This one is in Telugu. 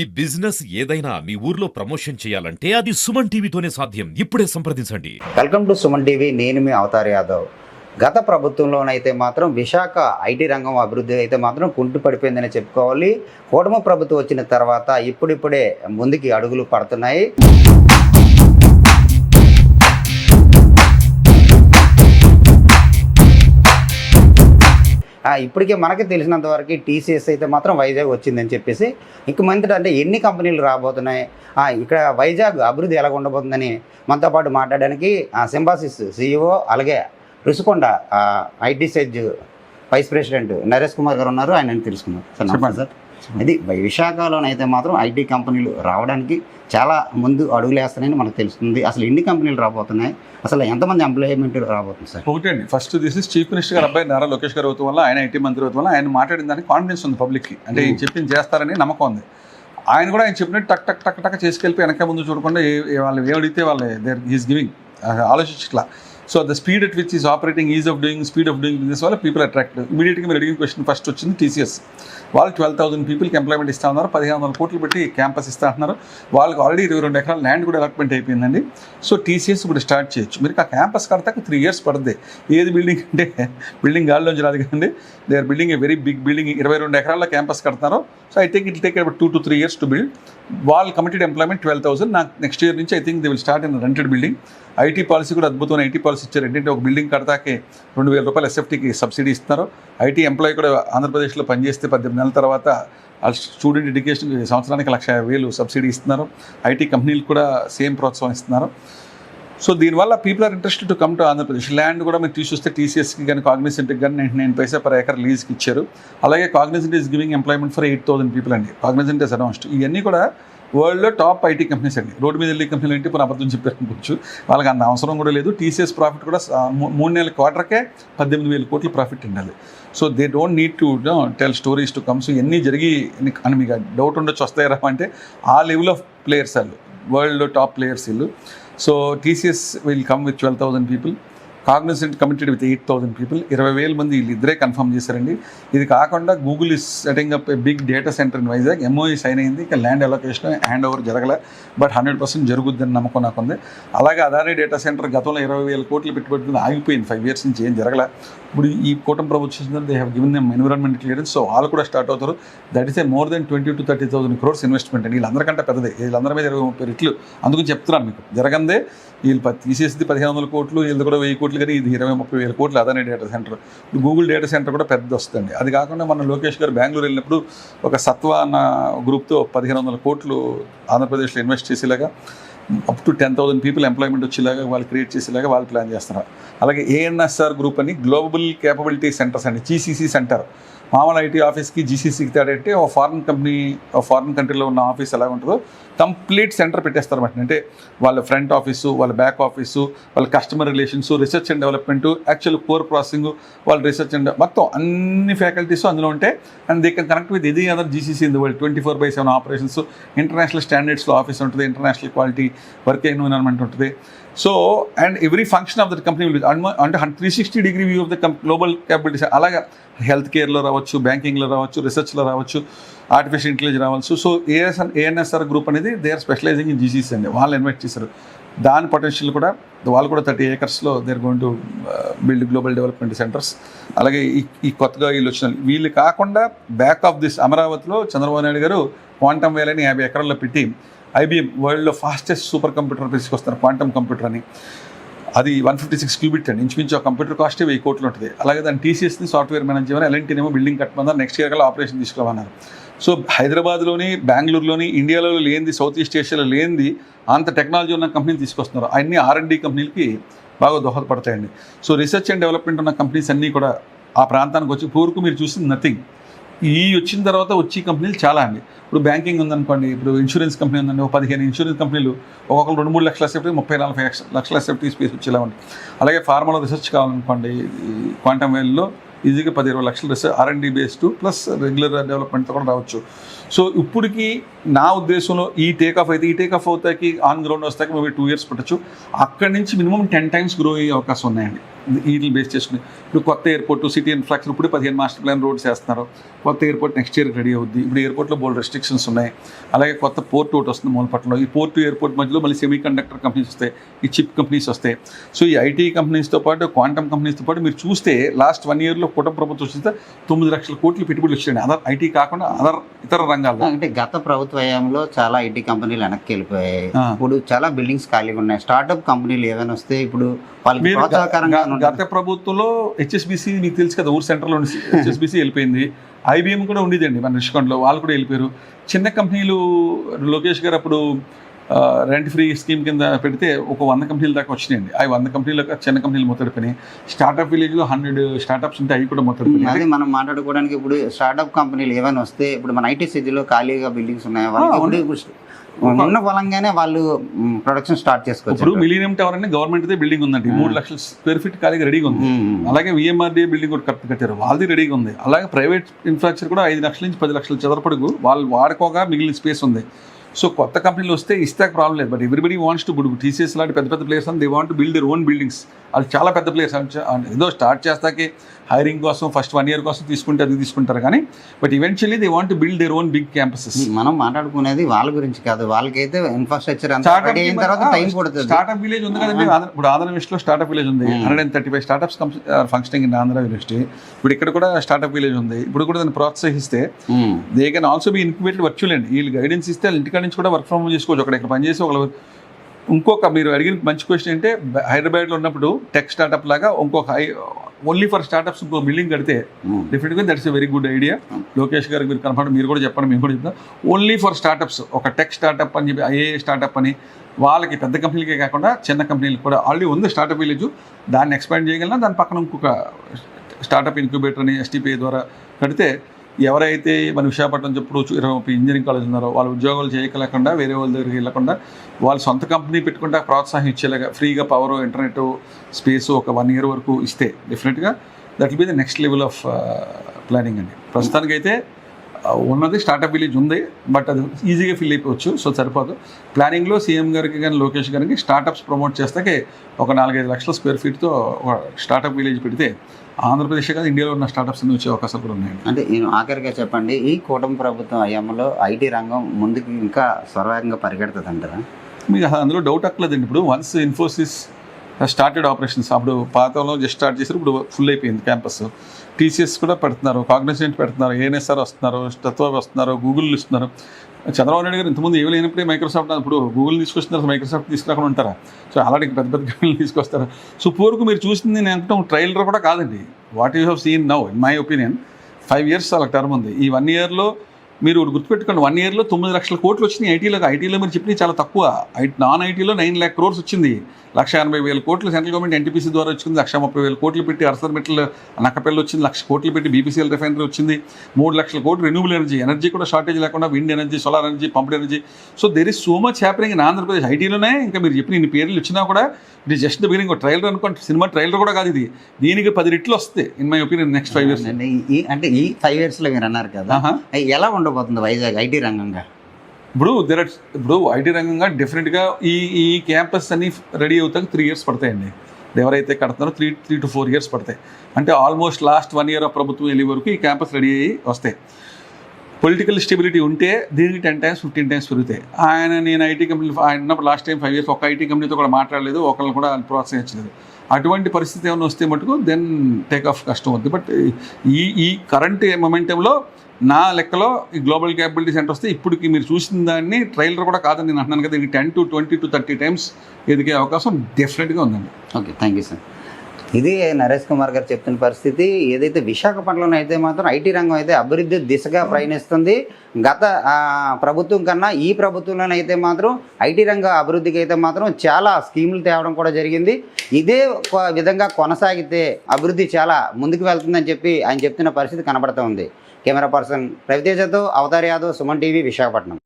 ఈ బిజినెస్ ఏదైనా మీ ఊర్లో ప్రమోషన్ చేయాలంటే అది సుమన్ టీవీతోనే సాధ్యం. ఇప్పుడే సంప్రదించండి. Welcome to Suman TV. నేను మీ అవతార్ యాదవ్. గత ప్రభుత్వంలోనైతే మాత్రం విశాఖ ఐటీ రంగం అభివృద్ధి అయితే మాత్రం కుంటు పడిపోయిందని చెప్పుకోవాలి. కూటమి ప్రభుత్వం వచ్చిన తర్వాత ఇప్పుడిప్పుడే ముందుకి అడుగులు పడుతున్నాయి. ఇప్పటికే మనకి తెలిసినంత వరకు టీసీఎస్ అయితే మాత్రం వైజాగ్ వచ్చిందని చెప్పేసి ఇంక మంది అంటే ఎన్ని కంపెనీలు రాబోతున్నాయి? ఇక్కడ వైజాగ్ అభివృద్ధి ఎలా ఉండబోతుందని మనతో పాటు మాట్లాడడానికి సింబాసిస్ సిఇఓ అలాగే Rushikonda IT SEZ vice president Naresh Kumar గారు ఉన్నారు. ఆయన తెలుసుకున్నారు సార్ సార్. అది విశాఖలోనైతే మాత్రం ఐటీ కంపెనీలు రావడానికి చాలా ముందు అడుగులు వేస్తున్నాయని మనకు తెలుస్తుంది. అసలు ఎన్ని కంపెనీలు రాబోతున్నాయి? అసలు ఎంతమంది ఎంప్లాయ్మెంట్ రాబోతుంది సార్? ఒకటి అండి. First this is chief minister గారు అబ్బాయి నారా లోకేష్ గారు అవుతాం వల్ల ఆయన ఐటీ మంత్రి అవుతాం వల్ల ఆయన మాట్లాడిన దానికి కాన్ఫిడెన్స్ ఉంది పబ్లిక్కి. అంటే ఈయన చెప్పింది చేస్తారని నమ్మకం ఉంది. ఆయన కూడా ఆయన చెప్పినట్టు టక్ టక్ టక్ టక్ చేసుకెళ్ళి వెనక ముందు చూడకుండా వాళ్ళు ఏం అడిగితే వాళ్ళు there is giving ఆలోచించట్లా. So the speed at which is operating ease of doing speed of doing business వల్ల పీపుల్ అట్రాక్ట్ ఇమీడియట్గా మీరు అడిగిన క్వశ్చన్ ఫస్ట్ వచ్చింది టీసీఎస్ వాళ్ళు ట్వెల్వ్ థౌసండ్ పీపుల్కి ఎంప్లాయ్మెంట్ ఇస్తా ఉన్నారు పదిహేను వందల కోట్లు పెట్టి క్యాంపస్ ఇస్తా ఉన్నారు వాళ్ళకి ఆల్రెడీ ఇరవై రెండు ఎకరాల ల్యాండ్ కూడా అలాట్మెంట్ అయిపోయిందండి. సో టీసీఎస్ ఇప్పుడు స్టార్ట్ చేయొచ్చు. మీరు ఆ క్యాంపస్ కడతాక త్రీ ఇయర్స్ పడుతుంది ఏది బిల్డింగ్ అంటే బిల్డింగ్ గాల్లోంచి రాదు కదండి. They are building a very big building ఇరవై రెండు ఎకరాల క్యాంపస్ కడతారు. So I think it take about two to three years to build వాళ్ళు కమిటెడ్ ఎంప్లాయ్మెంట్ ట్వెల్వ్ థౌసండ్ నాకు నెక్స్ట్ ఇయర్ నుంచి I think they will start in rented building IT policy కూడా అద్భుతమైన ఐటీ పాలసీ ఇచ్చారు. ఏంటంటే ఒక బిల్డింగ్ కడతాకే రెండు వేల రూపాయలు ఎస్ఎఫ్టీకి సబ్సిడీ ఇస్తున్నారు. ఐటీ ఎంప్లాయీ కూడా ఆంధ్రప్రదేశ్లో పనిచేస్తే పద్దెనిమిది నెలల తర్వాత స్టూడెంట్ ఎడ్యుకేషన్ సంవత్సరానికి లక్ష వేలు సబ్సిడీ ఇస్తున్నారు. ఐటీ కంపెనీలు కూడా సేమ్ ప్రోత్సాహం ఇస్తున్నారు. సో దీనివల్ల people are interested to come to Andhra Pradesh. Land కూడా మీరు తీసుకొస్తే టీసీఎస్కి కానీ కాగ్నిసెంట్కి కానీ ninety nine paisa per acre లీజ్కి ఇచ్చారు. అలాగే Cognizant is giving employment for eight thousand people అండి. కాగ్నిసెంట్ ఇస్ అనౌన్స్డ్ ఇవన్నీ కూడా వరల్డ్లో టాప్ ఐటీ కంపెనీస్ అండి. రోడ్డు మీద వెళ్ళే కంపెనీలు ఏంటి? ఇప్పుడు అబద్ధం చెప్పారనుకోవచ్చు. వాళ్ళకి అంత అవసరం కూడా లేదు. టీసీఎస్ ప్రాఫిట్ కూడా మూడు నెలల క్వార్టర్కే పద్దెనిమిది వేల కోట్ల ప్రాఫిట్ ఉండాలి. So they don't need to tell stories to comes ఇవన్నీ జరిగి అని మీకు డౌట్ ఉండొచ్చు వస్తాయరా అంటే ఆ లెవెల్ ఆఫ్ ప్లేయర్స్ వాళ్ళు. వరల్డ్లో టాప్ ప్లేయర్స్ వీళ్ళు. So TCS will come with twelve thousand people Cognizant committed with eight thousand people ఇరవై వేల మంది వీళ్ళు ఇద్దరే కన్ఫర్మ్ చేశారండి. ఇది కాకుండా Google is setting up a big data centre in Vizag MOU sign అయింది. ఇక ల్యాండ్ అలొకేషన్ హ్యాండ్ ఓవర్ జరగలే. బట్ హండ్రెడ్ పర్సెంట్ జరుగుద్దని నమ్మకం నాకు ఉంది అలాగే అదానీ డేటా సెంటర్ గతంలో ఇరవై వేల కోట్లు పెట్టుబడి ఆగిపోయింది. ఫైవ్ ఇయర్స్ నుంచి ఏం జరగలే. ఇప్పుడు ఈ కూటమి ప్రభుత్వం they have given them environment clearance so వాళ్ళు కూడా స్టార్ట్ అవుతారు. That is a more than twenty to thirty thousand crores investment అండి. వీళ్ళందరికంటే పెద్దదే. వీళ్ళందరి మీద ఇరవై ముప్పై రెట్లు. అందుకని చెప్తున్నాను మీకు. జరగందే. వీళ్ళు తీసేసింది పదిహేను వందల కోట్లు. వీళ్ళు కూడా వెయ్యి కోట్లు కానీ ఇది ఇరవై ముప్పై వేల కోట్లు అదానే data centre Google data centre కూడా పెద్ద వస్తుంది. అది కాకుండా మన లోకేష్ గారు బెంగళూరు వెళ్ళినప్పుడు ఒక సత్వ అన్న గ్రూప్తో పదిహేను వందల కోట్లు ఆంధ్రప్రదేశ్లో ఇన్వెస్ట్ చేసేలాగా up to ten thousand people employment వచ్చేలాగా వాళ్ళు క్రియేట్ చేసేలాగా వాళ్ళు ప్లాన్ చేస్తున్నారు. అలాగే ఏఎన్ఎస్ఆర్ గ్రూప్ అని గ్లోబల్ కేపబిలిటీ సెంటర్స్ అండి జీసీసీ సెంటర్ మామూలు ఐటీ ఆఫీస్కి జీసీసీకి తేడంటే ఒక ఫారిన్ కంపెనీ ఒక ఫారిన్ కంట్రీలో ఉన్న ఆఫీస్ ఎలా ఉంటుందో కంప్లీట్ సెంటర్ పెట్టేస్తారు అన్నమాట అంటే వాళ్ళ ఫ్రంట్ ఆఫీసు వాళ్ళ బ్యాక్ ఆఫీసు వాళ్ళ customer relations research and development actual core processing వాళ్ళ రీసెర్చ్ అండ్ మొత్తం అన్ని ఫ్యాకల్టీస్ అందులో ఉంటాయి and they can connect with ఇది other GCC in the world. Twenty four by seven operations international స్టాండర్డ్స్లో office ఉంటుంది ఇంటర్నేషనల్ క్వాలిటీ వర్క్ ఎన్విరాన్మెంట్ ఉంటుంది. So and every function of that company will అంటే three sixty degree view of the global capitals అలాగే హెల్త్ కేర్లో రావచ్చు బ్యాంకింగ్లో రావచ్చు రీసెర్చ్లో రావచ్చు ఆర్టిఫిషియల్ ఇంటెలిజెన్స్ రావచ్చు. సో ఏఎస్ఆర్ ఏఎన్ఎస్ఆర్ గ్రూప్ అనేది they are specialising in GCCs అండి. వాళ్ళు ఇన్వెస్ట్ చేశారు. దాని పొటెన్షియల్ కూడా వాళ్ళు కూడా thirty ఏకర్స్లో they're going to build global development centres అలాగే ఈ ఈ కొత్తగా వీళ్ళు వచ్చిన వీళ్ళు కాకుండా బ్యాక్ ఆఫ్ దిస్ అమరావతిలో చంద్రబాబు నాయుడు గారు క్వాంటమ్ వేలని యాభై ఎకరాల్లో పెట్టి ఐబిఎం వరల్డ్లో ఫాస్టెస్ట్ సూపర్ కంప్యూటర్ తీసుకొస్తారు క్వాంటమ్ కంప్యూటర్ అని. అది వన్ ఫిఫ్టీ సిక్స్ క్యూబిట్ అండి. ఇంచుమించు ఆ కంప్యూటర్ కాస్ట్ వెయ్యి కోట్లు ఉంటుంది. అలాగే దాని టీసీఎస్ని సాఫ్ట్వేర్ మేనేజ్ చేయమని ఎలాంటి ఏమో బిల్డింగ్ కట్టమన్నారు. నెక్స్ట్ ఇయర్ కల్లా ఆపరేషన్ తీసుకోమన్నారు. సో హైదరాబాద్లోని బెంగళూరులోని ఇండియాలో లేనిది సౌత్ ఈస్ట్ ఏషియాలో లేనిది అంత టెక్నాలజీ ఉన్న కంపెనీని తీసుకొస్తున్నారు. అన్ని ఆర్ కంపెనీలకి బాగా దోహదపడతాయండి. సో రీసెర్చ్ అండ్ డెవలప్మెంట్ ఉన్న కంపెనీస్ అన్నీ కూడా ఆ ప్రాంతానికి వచ్చి పూర్వకు మీరు చూసింది నథింగ్. ఈ వచ్చిన తర్వాత వచ్చే కంపెనీలు చాలా అండి. ఇప్పుడు బ్యాంకింగ్ ఉందనుకోండి ఇప్పుడు ఇన్సూరెన్స్ కంపెనీ ఉందండి ఒక పదిహేను ఇన్సూరెన్స్ కంపెనీలు ఒక్కొక్కరు రెండు మూడు లక్షల సేఫ్టీ ముప్పై నలభై లక్షల సేఫ్టీ స్పేస్ వచ్చేలా ఉంది. అలాగే ఫార్మల్ రీసెర్చ్ కావాలనుకోండి క్వాంటమ్ వేల్లో ఈజీగా పది ఇరవై లక్షల research R and D based plus regular డెవలప్మెంట్తో కూడా రావచ్చు. సో ఇప్పటికి నా ఉద్దేశంలో ఈ టేక్ ఆఫ్ అయితే ఈ టేక్ ఆఫ్ అవుతాకి ఆన్ గ్రౌండ్ వస్తాకి మేబీ టూ ఇయర్స్ పట్టచ్చు. అక్కడి నుంచి మినిమం టెన్ టైమ్స్ గ్రో అయ్యే అవకాశం ఉన్నాయండి. వీటిని బేస్ చేసుకుని. ఇప్పుడు కొత్త ఎయిర్పోర్ట్ సిటీ ఇన్ఫ్రాక్చర్ ఇప్పుడు పదిహేను మాస్టర్ ప్లాన్ రోడ్స్ వేస్తున్నారు. కొత్త ఎయిర్పోర్ట్ నెక్స్ట్ ఇయర్ రెడీ అవుద్ది. ఇప్పుడు ఎయిర్పోర్ట్లో బోల్డ్ రెస్ట్రిక్షన్స్ ఉన్నాయి. అలాగే కొత్త పోర్ట్ ఒకటి వస్తుంది మూలపట్నంలో. ఈ పోర్ట్ ఎయిర్పోర్ట్ మధ్యలో మళ్ళీ సెమీ కండక్టర్ కంపెనీస్ వస్తాయి. ఈ చిప్ కంపెనీస్ వస్తాయి. సో ఈ ఐటీ కంపెనీస్తో పాటు క్వాంటమ్ కంపెనీస్తో పాటు మీరు చూస్తే లాస్ట్ వన్ ఇయర్లో కుటుంబ ప్రభుత్వం చూస్తే తొమ్మిది లక్షల కోట్లు పెట్టుబడులు వచ్చాయండి. అదర్ ఐటీ కాకుండా అదర్ ఇతర రంగాల్లో అంటే గత ప్రభుత్వ హయాంలో చాలా ఐటీ కంపెనీలు వెనక్కి వెళ్ళిపోయాయి. ఇప్పుడు చాలా బిల్డింగ్స్ ఖాళీగా ఉన్నాయి. స్టార్ట్అప్ కంపెనీలు ఏమైనా వస్తే ఇప్పుడు వాళ్ళకి ప్రోత్సాహకరంగా గత ప్రభుత్వంలో హెచ్ఎస్బిసి మీకు తెలుసు కదా ఊరు సెంటర్లో హెచ్ఎస్బిసి వెళ్ళిపోయింది. ఐబిఎం కూడా ఉండేదండి మన రిషికొండలో వాళ్ళు కూడా వెళ్ళిపోయారు. చిన్న కంపెనీలు లోకేష్ గారు అప్పుడు రెంట్ ఫ్రీ స్కీమ్ కింద పెడితే ఒక వంద కంపెనీల దాకా వచ్చినాయండి. అవి వంద కంపెనీలు చిన్న కంపెనీలు మొత్తడిపోయినాయి స్టార్ట్అప్ విలేజ్లో హండ్రెడ్ స్టార్ట్అప్స్ ఉంటే అవి కూడా మొత్తడిపోయినాయి అదే మనం మాట్లాడుకోవడానికి ఇప్పుడు స్టార్ట్అప్ కంపెనీలు ఏమైనా వస్తే ఇప్పుడు మన ఐటీ సిటీలో ఖాళీగా బిల్డింగ్స్ ఉన్నాయి. ఇప్పుడు ఇప్పుడు ఉన్న బలంగానే వాళ్ళు ప్రొడక్షన్ స్టార్ట్ ఇప్పుడు చేసుకోవచ్చు మిలీనియం టవర్ అని గవర్నమెంట్ బిల్డింగ్ ఉందండి. మూడు లక్షల స్క్వేర్ ఫీట్ ఖాళీగా రెడీగా ఉంది. అలాగే విఎంఆర్డీ బిల్డింగ్ కూడా కట్ కట్టారు. వాళ్ళది రెడీగా ఉంది. అలాగే ప్రైవేట్ ఇన్ఫ్రాస్ట్రక్చర్ కూడా ఐదు లక్షల నుంచి పది లక్షల చదరపడుగు వాళ్ళు వాడుకోగా మిగిలిన స్పేస్ ఉంది. సో కొత్త కంపెనీలు వస్తే ఇస్తే ప్రాబ్లం లేదు. బట్ ఎవ్రీబడి వాంట్స్ టు ఇప్పుడు టీసీఎస్ లాంటి పెద్ద పెద్ద ప్లేయర్స్ అని they want build their own buildings వాళ్ళు చాలా పెద్ద ప్లేయర్స్ ఏదో స్టార్ట్ చేస్తాకే హైరింగ్ కోసం ఫస్ట్ వన్ ఇయర్ కోసం తీసుకుంటే అది తీసుకుంటారు కానీ but eventually they want build their own big campuses మనం మాట్లాడుకునేది వాళ్ళ గురించి కాదు వాళ్ళకైతే ఇన్ఫ్రాస్ట్రక్చర్ స్టార్ట్అప్ విలేజ్ ఉంది కదండి. ఇప్పుడు ఆంధ్ర యూనివర్సిటీలో స్టార్ట్అప్ విలేజ్ ఉంది. Hundred and thirty five startups functioning in Andhra university ఇప్పుడు ఇక్కడ కూడా స్టార్ట్అప్ విలేజ్ ఉంది. ఇప్పుడు కూడా దాన్ని ప్రోత్సహిస్తే. They can also be incubated virtual అండి. వీళ్ళు గైడెన్స్ ఇస్తే వాళ్ళ ఇంటికాడ నుంచి కూడా వర్క్ ఫ్రమ్ హోమ్ చేసుకోవచ్చు. అక్కడ ఇక్కడ పనిచేసి ఒకళ్ళు ఇంకొక మీరు అడిగిన మంచి క్వశ్చన్ ఏంటంటే హైదరాబాద్లో ఉన్నప్పుడు టెక్ స్టార్ట్అప్ లాగా ఇంకొక హై ఓన్లీ ఫర్ స్టార్ట్అప్స్ ఇంకో బిల్డింగ్ కడితే. డెఫినెట్గా that's a very good idea Lokesh గారికి మీరు కనపడి మీరు కూడా చెప్పండి మేము కూడా చెప్తాం. ఓన్లీ ఫర్ స్టార్ట్అప్స్ ఒక టెక్ స్టార్ట్అప్ అని చెప్పి ఐఏ స్టార్ట్అప్ అని వాళ్ళకి పెద్ద కంపెనీలకే కాకుండా చిన్న కంపెనీలకు కూడా ఆల్రెడీ ఉంది స్టార్ట్అప్ విలేజ్ దాన్ని ఎక్స్పాండ్ చేయగలనా? దాని పక్కన ఇంకొక స్టార్ట్అప్ ఇన్క్యుబేటర్ అని ఎస్టీపీ ద్వారా కడితే ఎవరైతే మన విశాఖపట్నం చెప్పుడు ఇరవై ముప్పై ఇంజనీరింగ్ కాలేజ్ ఉన్నారో వాళ్ళు ఉద్యోగాలు చేయకలేకుండా వేరే వాళ్ళ దగ్గరికి వెళ్ళకుండా వాళ్ళ సొంత కంపెనీ పెట్టుకుంటే ప్రోత్సాహం ఇచ్చేలాగా ఫ్రీగా పవర్ ఇంటర్నెట్ స్పేస్ ఒక వన్ ఇయర్ వరకు ఇస్తే డెఫినెట్గా that will be the next level of planning అండి. ప్రస్తుతానికైతే ఉన్నది స్టార్ట్అప్ విలేజ్ ఉంది బట్ అది ఈజీగా ఫిల్ అయిపోవచ్చు సో సరిపోదు. ప్లానింగ్లో సీఎం గారికి కానీ లోకేష్ గారికి స్టార్టప్స్ ప్రమోట్ చేస్తాకే ఒక నాలుగైదు లక్షల స్క్వేర్ ఫీట్తో ఒక స్టార్టప్ విలేజ్ పెడితే ఆంధ్రప్రదేశ్ కాదు ఇండియాలో ఉన్న స్టార్టప్స్ అన్ని వచ్చే అవకాశాలు కూడా ఉన్నాయండి. అంటే నేను ఆఖరిగా చెప్పండి ఈ కూటమి ప్రభుత్వం హయాంలో ఐటీ రంగం ముందుకు ఇంకా స్వరవేగంగా పరిగెడుతుంది అంటారా మీకు అందులో డౌట్ అక్కలేదండి ఇప్పుడు వన్స్ ఇన్ఫోసిస్ స్టార్టెడ్ ఆపరేషన్స్ అప్పుడు పాతంలో జస్ట్ స్టార్ట్ చేశారు ఇప్పుడు ఫుల్ అయిపోయింది క్యాంపస్ టీసీఎస్ కూడా పెడుతున్నారు కాగ్నిసెంట్ పెడుతున్నారు ఏఎన్ఎస్ఆర్ వస్తున్నారు తత్వ వస్తున్నారు గూగుల్ ఇస్తున్నారు. చంద్రబాబు నాయుడు గారు ఇంతకుముందు ఏమి లేనప్పుడే మైక్రోసాఫ్ట్ ఇప్పుడు గూగుల్ తీసుకొస్తున్నారు మైక్రోసాఫ్ట్ తీసుకురాకుండా ఉంటారా? సో అలాంటి పెద్ద పెద్ద కంపెనీలు తీసుకొస్తారు. సో పూర్వకు మీరు చూసింది నేను అంటే ట్రైలర్ కూడా కాదండి. What you have seen now in my opinion five years అలా టర్మ్ ఉంది. ఈ వన్ ఇయర్లో మీరు గుర్తుపెట్టుకోండి వన్ ఇయర్లో తొమ్మిది లక్షల కోట్లు వచ్చినాయి ఐటీలో ఐటీలో మీరు చెప్పినవి చాలా తక్కువ. నాన్ ఐటీలో నైన్ ల్యాక్ క్రోర్స్ వచ్చింది. లక్ష ఎనభై వేల కోట్లు సెంట్రల్ గవర్నమెంట్ ఎన్టీపీసీ ద్వారా వచ్చింది. లక్ష ముప్పై వేల కోట్లు పెట్టి అరసర్ మెట్ల నక్కపల్లి వచ్చింది. లక్ష కోట్లు పెట్టి బీపీసీఎల్ రిఫైనరీ వచ్చింది. మూడు లక్షల కోట్లు రెన్యూబుల్ ఎనర్జీ ఎనర్జీ కూడా షార్టేజ్ లేకుండా wind energy solar energy pumped energy so there is so much happening in Andhra Pradesh ఐటీలోనే ఇంకా మీరు చెప్పిన ఇన్ని పేర్లు వచ్చినా కూడా ఇది జస్ట్ ద బిగినింగ్ ట్రైలర్ అనుకోండి. సినిమా ట్రైలర్ కూడా కాదు ఇది. దీనికి పది రెట్లు వస్తాయి in my opinion next five years అంటే ఈ ఫైవ్ ఇయర్స్లో మీరు అన్నారు కదా. ఎలా ఉండబోతుంది వైజాగ్ ఐటీ రంగంగా. ఇప్పుడు దెర్ ఇప్పుడు ఐటీ రంగంగా డెఫినెట్గా ఈ ఈ క్యాంపస్ అన్ని రెడీ అవుతాక త్రీ ఇయర్స్ పడతాయండి. ఎవరైతే కడుతున్నారో three three to four years పడతాయి. అంటే ఆల్మోస్ట్ లాస్ట్ వన్ ఇయర్ ప్రభుత్వం వెళ్ళే వరకు ఈ క్యాంపస్ రెడీ అయ్యి వస్తాయి. పొలిటికల్ స్టెబిలిటీ ఉంటే దీనికి టెన్ టైమ్స్ ఫిఫ్టీన్ టైమ్స్ పెరుగుతాయి. ఆయన నేను ఐటీ కంపెనీ ఆయన ఉన్నప్పుడు లాస్ట్ టైం ఫైవ్ ఇయర్స్ ఒక ఐటీ కంపెనీతో కూడా మాట్లాడలేదు ఒకళ్ళని కూడా ప్రోత్సహించలేదు. అటువంటి పరిస్థితి ఏమైనా వస్తే మటుకు దెన్ టేక్ ఆఫ్ కష్టం అవుతుంది బట్ ఈ ఈ కరెంట్ మొమెంటంలో నా లెక్కలో ఈ గ్లోబల్ క్యాపబిలిటీ సెంటర్ వస్తే ఇప్పటికి మీరు చూసిన దాన్ని ట్రైలర్ కూడా కాదని నేను అంటున్నాను కదా ఇది ten to twenty to thirty times ఎదిగే అవకాశం డెఫినెట్గా ఉందండి. ఓకే థ్యాంక్ యూ సార్ ఇది నరేష్ కుమార్ గారు చెప్తున్న పరిస్థితి. ఏదైతే విశాఖపట్నంలో అయితే మాత్రం ఐటీ రంగం అయితే అభివృద్ధి దిశగా ప్రయాణిస్తుంది. గత ప్రభుత్వం కన్నా ఈ ప్రభుత్వంలోనైతే మాత్రం ఐటీ రంగ అభివృద్ధికి అయితే మాత్రం చాలా స్కీములు తేవడం కూడా జరిగింది. ఇదే ఒక విధంగా కొనసాగితే అభివృద్ధి చాలా ముందుకు వెళ్తుందని చెప్పి ఆయన చెప్తున్న పరిస్థితి కనబడుతూ ఉంది. కెమెరా పర్సన్ రవితేజతో అవతార్ యాదవ్ సుమన్ టీవీ విశాఖపట్నం.